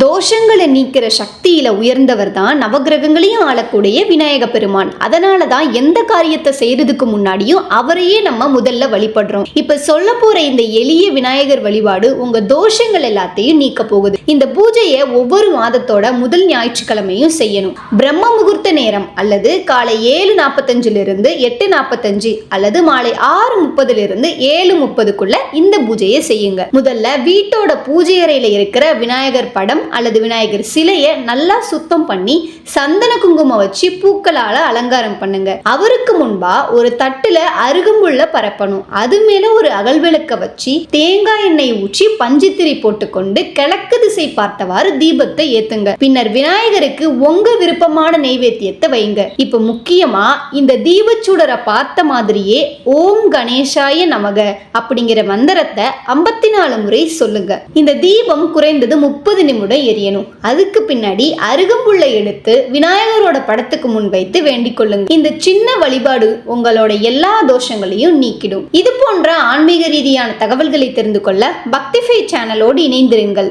தோஷங்களை நீக்கிற சக்தியில் உயர்ந்தவர் தான் நவகிரகங்களையும் ஆளக்கூடிய விநாயக பெருமான். அதனால தான் எந்த காரியத்தை செய்யறதுக்கு முன்னாடியும் அவரையே நம்ம முதல்ல வழிபடுறோம். இப்போ சொல்ல போற இந்த எளிய விநாயகர் வழிபாடு உங்க தோஷங்கள் எல்லாத்தையும் நீக்க போகுது. இந்த பூஜையை ஒவ்வொரு மாதத்தோட முதல் ஞாயிற்றுக்கிழமையும் செய்யணும். பிரம்ம முகூர்த்த நேரம் அல்லது காலை ஏழு நாற்பத்தஞ்சுல இருந்து எட்டு நாற்பத்தஞ்சு அல்லது மாலை ஆறு முப்பதுல இருந்து ஏழு முப்பதுக்குள்ள இந்த பூஜையை செய்யுங்க. முதல்ல வீட்டோட பூஜை அறையில இருக்கிற விநாயகர் படம் அல்லது விநாயகர் சிலையை நல்லா சுத்தம் பண்ணி சந்தன குங்குமம் வச்சு பூக்களால அலங்காரம் பண்ணுங்க. அவருக்கு முன்பா ஒரு தட்டுல அருகம்புள்ள பரப்பணும். அது மேல ஒரு அகல் விளக்க வச்சு தேங்காய் எண்ணெய் ஊற்றி பஞ்சுத்திரி போட்டுக்கொண்டு கிழக்கு திசை பார்த்தவாறு தீபத்தை ஏத்துங்க. பின்னர் விநாயகருக்கு உங்க விருப்பமான நெய்வேத்தியத்தை வைங்க. இப்ப முக்கியமா இந்த தீபச்சூடரை பார்த்த மாதிரியே ஓம் கணேசாய நமக அப்படிங்கிற மந்திரத்தை ஐம்பத்தி நாலு முறை சொல்லுங்க. இந்த தீபம் குறைந்தது முப்பது நிமிடம் எரியணும். அதுக்கு பின்னாடி அருகம்புல்லை எடுத்து விநாயகரோட படத்துக்கு முன் வைத்து வேண்டிக் கொள்ளுங்க. இந்த சின்ன வழிபாடு உங்களோட எல்லா தோஷங்களையும் நீக்கிடும். இது போன்ற ஆன்மீக ரீதியான தகவல்களை தெரிந்து கொள்ள பக்திஃபை சேனலோடு இணைந்திருங்கள்.